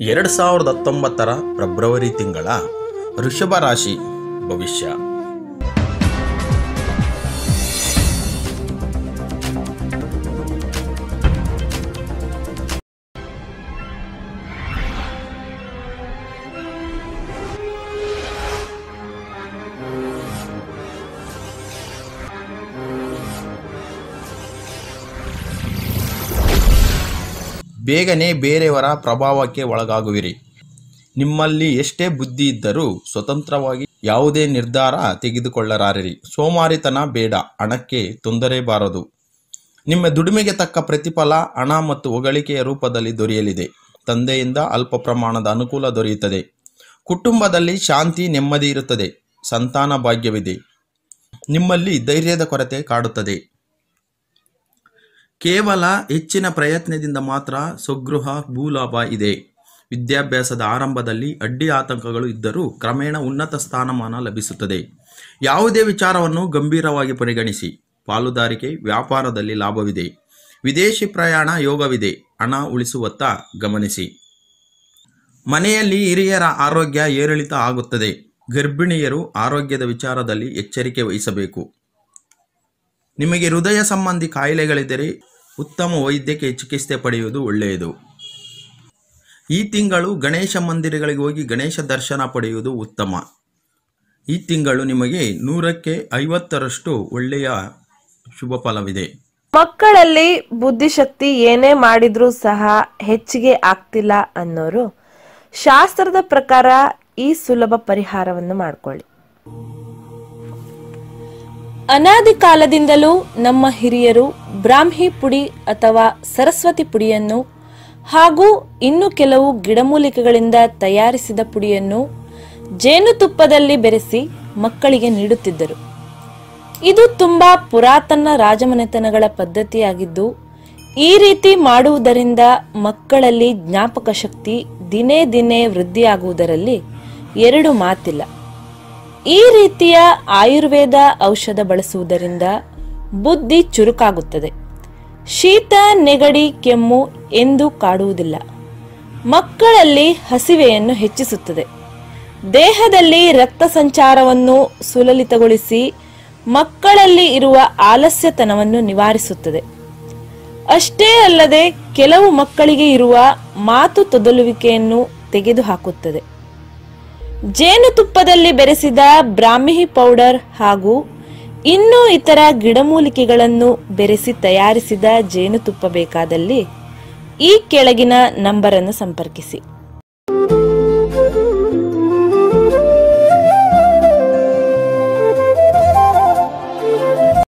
ಎರಡು ಸಾವಿರದ ಹತ್ತೊಂಬತ್ತರ ಫೆಬ್ರವರಿ ತಿಂಗಳ ವೃಷಭ ರಾಶಿ ಭವಿಷ್ಯ. ಬೇಗನೆ ಬೇರೆಯವರ ಪ್ರಭಾವಕ್ಕೆ ಒಳಗಾಗುವಿರಿ. ನಿಮ್ಮಲ್ಲಿ ಎಷ್ಟೇ ಬುದ್ಧಿ ಇದ್ದರೂ ಸ್ವತಂತ್ರವಾಗಿ ಯಾವುದೇ ನಿರ್ಧಾರ ತೆಗೆದುಕೊಳ್ಳಲಾರಿರಿ ಸೋಮಾರಿತನ ಬೇಡ, ಹಣಕ್ಕೆ ತೊಂದರೆ ಬಾರದು. ನಿಮ್ಮ ದುಡಿಮೆಗೆ ತಕ್ಕ ಪ್ರತಿಫಲ, ಹಣ ಮತ್ತು ಹೊಗಳಿಕೆಯ ರೂಪದಲ್ಲಿ ದೊರೆಯಲಿದೆ. ತಂದೆಯಿಂದ ಅಲ್ಪ ಪ್ರಮಾಣದ ಅನುಕೂಲ ದೊರೆಯುತ್ತದೆ. ಕುಟುಂಬದಲ್ಲಿ ಶಾಂತಿ ನೆಮ್ಮದಿ ಇರುತ್ತದೆ. ಸಂತಾನ ಭಾಗ್ಯವಿದೆ. ನಿಮ್ಮಲ್ಲಿ ಧೈರ್ಯದ ಕೊರತೆ ಕಾಡುತ್ತದೆ. ಕೇವಲ ಹೆಚ್ಚಿನ ಪ್ರಯತ್ನದಿಂದ ಮಾತ್ರ ಸ್ವಗೃಹ, ಭೂಲಾಭ ಇದೆ. ವಿದ್ಯಾಭ್ಯಾಸದ ಆರಂಭದಲ್ಲಿ ಅಡ್ಡಿ ಆತಂಕಗಳು ಇದ್ದರೂ ಕ್ರಮೇಣ ಉನ್ನತ ಸ್ಥಾನಮಾನ ಲಭಿಸುತ್ತದೆ. ಯಾವುದೇ ವಿಚಾರವನ್ನು ಗಂಭೀರವಾಗಿ ಪರಿಗಣಿಸಿ. ಪಾಲುದಾರಿಕೆ, ವ್ಯಾಪಾರದಲ್ಲಿ ಲಾಭವಿದೆ. ವಿದೇಶಿ ಪ್ರಯಾಣ ಯೋಗವಿದೆ. ಹಣ ಉಳಿಸುವತ್ತ ಗಮನಿಸಿ. ಮನೆಯಲ್ಲಿ ಹಿರಿಯರ ಆರೋಗ್ಯ ಏರಿಳಿತ ಆಗುತ್ತದೆ. ಗರ್ಭಿಣಿಯರು ಆರೋಗ್ಯದ ವಿಚಾರದಲ್ಲಿ ಎಚ್ಚರಿಕೆ ವಹಿಸಬೇಕು. ನಿಮಗೆ ಹೃದಯ ಸಂಬಂಧಿ ಕಾಯಿಲೆಗಳಿದ್ದರೆ ಉತ್ತಮ ವೈದ್ಯಕೀಯ ಚಿಕಿತ್ಸೆ ಪಡೆಯುವುದು ಒಳ್ಳೆಯದು. ಈ ತಿಂಗಳು ಗಣೇಶ ಮಂದಿರಗಳಿಗೆ ಹೋಗಿ ಗಣೇಶ ದರ್ಶನ ಪಡೆಯುವುದು ಉತ್ತಮ. ಈ ತಿಂಗಳು ನಿಮಗೆ ನೂರಕ್ಕೆ ಐವತ್ತರಷ್ಟು ಒಳ್ಳೆಯ ಶುಭ ಫಲವಿದೆ. ಮಕ್ಕಳಲ್ಲಿ ಬುದ್ಧಿಶಕ್ತಿ ಏನೇ ಮಾಡಿದ್ರೂ ಸಹ ಹೆಚ್ಚಿಗೆ ಆಗ್ತಿಲ್ಲ ಅನ್ನೋರು ಶಾಸ್ತ್ರದ ಪ್ರಕಾರ ಈ ಸುಲಭ ಪರಿಹಾರವನ್ನು ಮಾಡ್ಕೊಳ್ಳಿ. ಅನಾದಿ ಕಾಲದಿಂದಲೂ ನಮ್ಮ ಹಿರಿಯರು ಬ್ರಾಹ್ಮಿ ಪುಡಿ ಅಥವಾ ಸರಸ್ವತಿ ಪುಡಿಯನ್ನು ಹಾಗೂ ಇನ್ನು ಕೆಲವು ಗಿಡಮೂಲಿಕೆಗಳಿಂದ ತಯಾರಿಸಿದ ಪುಡಿಯನ್ನು ಜೇನುತುಪ್ಪದಲ್ಲಿ ಬೆರೆಸಿ ಮಕ್ಕಳಿಗೆ ನೀಡುತ್ತಿದ್ದರು. ಇದು ತುಂಬಾ ಪುರಾತನ ರಾಜಮನೆತನಗಳ ಪದ್ಧತಿಯಾಗಿದ್ದು, ಈ ರೀತಿ ಮಾಡುವುದರಿಂದ ಮಕ್ಕಳಲ್ಲಿ ಜ್ಞಾಪಕ ಶಕ್ತಿ ದಿನೇ ದಿನೇ ವೃದ್ಧಿಯಾಗುವುದರಲ್ಲಿ ಎರಡು ಮಾತಿಲ್ಲ. ಈ ರೀತಿಯ ಆಯುರ್ವೇದ ಔಷಧ ಬಳಸುವುದರಿಂದ ಬುದ್ಧಿ ಚುರುಕಾಗುತ್ತದೆ. ಶೀತ, ನೆಗಡಿ, ಕೆಮ್ಮು ಎಂದು ಕಾಡುವುದಿಲ್ಲ. ಮಕ್ಕಳಲ್ಲಿ ಹಸಿವೆಯನ್ನು ಹೆಚ್ಚಿಸುತ್ತದೆ. ದೇಹದಲ್ಲಿ ರಕ್ತ ಸಂಚಾರವನ್ನು ಸುಲಲಿತಗೊಳಿಸಿ ಮಕ್ಕಳಲ್ಲಿ ಇರುವ ಆಲಸ್ಯತನವನ್ನು ನಿವಾರಿಸುತ್ತದೆ. ಅಷ್ಟೇ ಅಲ್ಲದೆ ಕೆಲವು ಮಕ್ಕಳಿಗೆ ಇರುವ ಮಾತು ತೊದಲುವಿಕೆಯನ್ನು ತೆಗೆದುಹಾಕುತ್ತದೆ. ಜೇನುತುಪ್ಪದಲ್ಲಿ ಬೆರೆಸಿದ ಬ್ರಾಹ್ಮಿ ಪೌಡರ್ ಹಾಗೂ ಇನ್ನೂ ಇತರ ಗಿಡಮೂಲಿಕೆಗಳನ್ನು ಬೆರೆಸಿ ತಯಾರಿಸಿದ ಜೇನುತುಪ್ಪ ಬೇಕಾದಲ್ಲಿ ಈ ಕೆಳಗಿನ ನಂಬರನ್ನು ಸಂಪರ್ಕಿಸಿ.